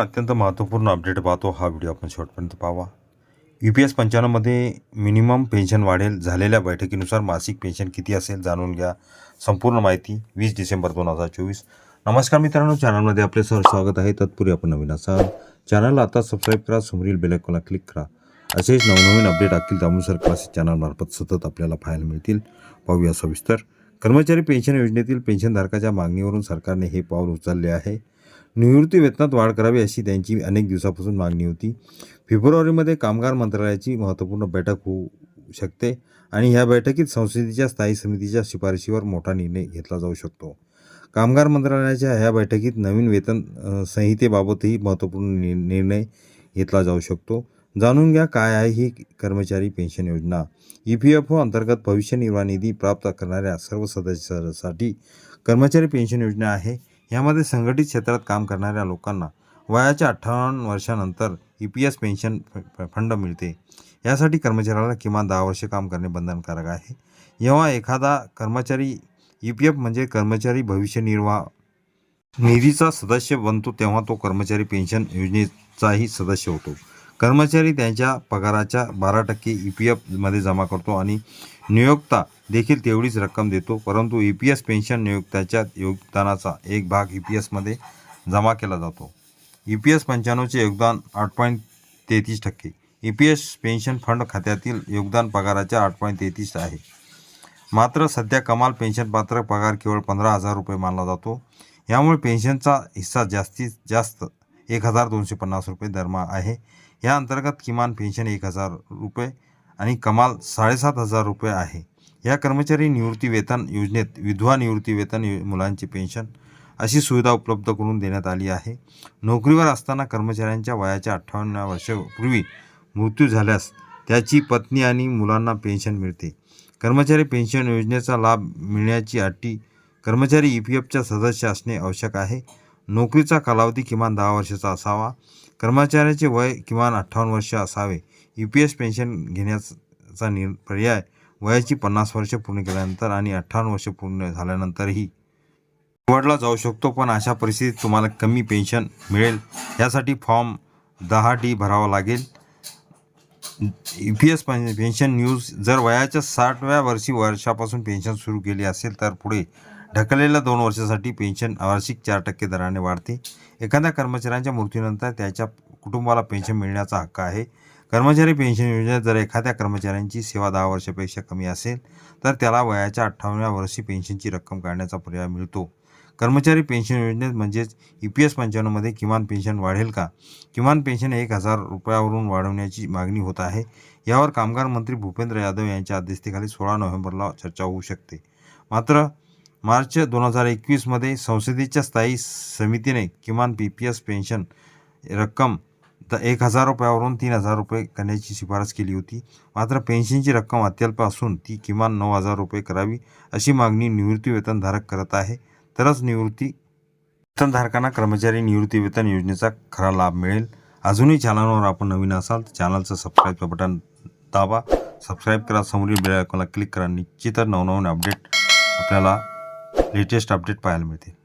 अत्यंत महत्त्वपूर्ण अपडेट पाहतो हा व्हिडिओ आपण शेवटपर्यंत पाहावा. यू पी एस पंच्याण्णवमध्ये मिनिमम पेन्शन वाढेल झालेल्या बैठकीनुसार मासिक पेन्शन किती असेल जाणून घ्या. संपूर्ण माहिती वीस डिसेंबर दोन हजार चोवीस. नमस्कार मित्रांनो चॅनलमध्ये आपले सर स्वागत आहे. तत्पूर्वी आपण नवीन असाल चॅनलला आता सबस्क्राईब करा समोरील बेलायकॉनला क्लिक करा. असेच नवनवीन अपडेट अखिल दामोसर क्लासेस चॅनलमार्फत सतत आपल्याला पाहायला मिळतील. पाहूया सविस्तर. कर्मचारी पेन्शन योजनेतील पेन्शनधारकाच्या मागणीवरून सरकारने हे पाऊल उचलले आहे. निवृत्ती वेतनात वाढ करावी अशी त्यांची अनेक दिवसापासून मागणी होती. फेब्रुवारीमध्ये कामगार मंत्रालयाची महत्त्वपूर्ण बैठक होऊ शकते आणि ह्या बैठकीत संसदेच्या स्थायी समितीच्या शिफारशीवर मोठा निर्णय घेतला जाऊ शकतो. कामगार मंत्रालयाच्या ह्या बैठकीत नवीन वेतन संहितेबाबतही महत्त्वपूर्ण नि निर्णय घेतला जाऊ शकतो. जाणून घ्या काय आहे ही कर्मचारी पेन्शन योजना. ई पी एफ ओ अंतर्गत भविष्य निर्वाह निधी प्राप्त करणाऱ्या सर्व सदस्यांसाठी कर्मचारी पेन्शन योजना आहे. यामध्ये संघटित क्षेत्रात काम करणाऱ्या लोकांना वयाच्या अठ्ठावन्न वर्षानंतर ई पी एस पेन्शन फ- फंड मिळते. यासाठी कर्मचाऱ्याला किमान दहा वर्षे काम करणे बंधनकारक आहे. जेव्हा एखादा कर्मचारी ई पी एफ म्हणजे कर्मचारी भविष्य निर्वाह निधीचा सदस्य बनतो तेव्हा तो कर्मचारी पेन्शन योजनेचाही सदस्य होतो. कर्मचारी त्यांच्या पगाराच्या बारा टक्के ई पी एफमध्ये जमा करतो आणि नियोक्ता देखील तेवढीच रक्कम देतो. परंतु ई पी एस पेन्शन नियोक्त्याच्या योगदानाचा एक भाग ई पी एसमध्ये जमा केला जातो. ई पी एस पंच्याण्णवचे योगदान आठ पॉईंट तेहतीस टक्के. E P S pension fund खात्यातील योगदान पगाराच्या आठ पॉईंट तेहतीस आहे. मात्र सध्या कमाल पेन्शन पात्र पगार केवळ पंधरा हजार रुपये मानला जातो. यामुळे पेन्शनचा हिस्सा जास्तीत जास्त एक हजार दोनशे पन्नास रुपये दरमहा आहे. या अंतर्गत किमान पेन्शन एक हजार रुपये आणि कमाल साडेसात हजार रुपये आहे. या कर्मचारी निवृत्ती वेतन योजनेत विधवा निवृत्ती वेतन यो- पेन्शन अशी सुविधा उपलब्ध करून देण्यात आली आहे. नोकरीवर असताना कर्मचाऱ्यांच्या वयाच्या अठ्ठावन्न वर्षापूर्वी मृत्यू झाल्यास त्याची पत्नी आणि मुलांना पेन्शन मिळते. कर्मचारी पेन्शन योजनेचा लाभ मिळण्याची अटी कर्मचारी ई पी एफच्या सदस्य असणे आवश्यक आहे. नोकरीचा कालावधी किमान दहा वर्षाचा असावा. कर्मचाऱ्याचे वय किमान अठ्ठावन्न वर्ष असावे. यू पी एस पेन्शन घेण्याचा निर पर्याय वयाची पन्नास वर्ष पूर्ण केल्यानंतर आणि अठ्ठावन्न वर्ष पूर्ण झाल्यानंतरही निवडला जाऊ शकतो. पण अशा परिस्थितीत तुम्हाला कमी पेन्शन मिळेल. यासाठी फॉर्म दहा डी भरावा लागेल. U P S pension news जर वयाच्या साठव्या वर्षी वर्षापासून पेन्शन सुरू केली असेल तर पुढे ढकललेल्या दोन वर्षासाठी पेन्शन वार्षिक चार टक्के दराने वाढते. एखाद्या कर्मचाऱ्यांच्या मृत्यूनंतर त्याच्या कुटुंबाला पेन्शन मिळण्याचा हक्क आहे. कर्मचारी पेन्शन योजनेत जर एखाद्या कर्मचाऱ्यांची सेवा दहा वर्षापेक्षा कमी असेल तर त्याला वयाच्या अठ्ठावन्नव्या वर्षी पेन्शनची रक्कम काढण्याचा पर्याय मिळतो. कर्मचारी पेन्शन योजनेत म्हणजेच ई पी एस पंच्याण्णवमध्ये किमान पेन्शन वाढेल का? किमान पेन्शन एक हजार रुपयावरून वाढवण्याची मागणी होत आहे. यावर कामगार मंत्री भूपेंद्र यादव यांच्या अध्यक्षतेखाली सोळा नोव्हेंबरला चर्चा होऊ शकते. मात्र मार्च दोन हजार एकवीसमध्ये संसदेच्या स्थायी समितीने किमान पी पी एस पेन्शन रक्कम द एक हजार रुपयावरून तीन हजार रुपये करण्याची शिफारस केली होती. मात्र पेन्शनची रक्कम अत्यल्प असून ती किमान नऊ हजार रुपये करावी अशी मागणी निवृत्ती वेतनधारक करत आहे. तरच निवृत्ती वेतनधारकांना कर्मचारी निवृत्ती वेतन योजनेचा खरा लाभ मिळेल. अजूनही चॅनलवर आपण नवीन असाल तर चॅनलचं सबस्क्राईबचं बटन दाबा. सबस्क्राईब करा. समोरील बेल आयकॉनला क्लिक करा. निश्चितच नवनवीन अपडेट आपल्याला लेटेस्ट अपडेट पाहायला मिळतील.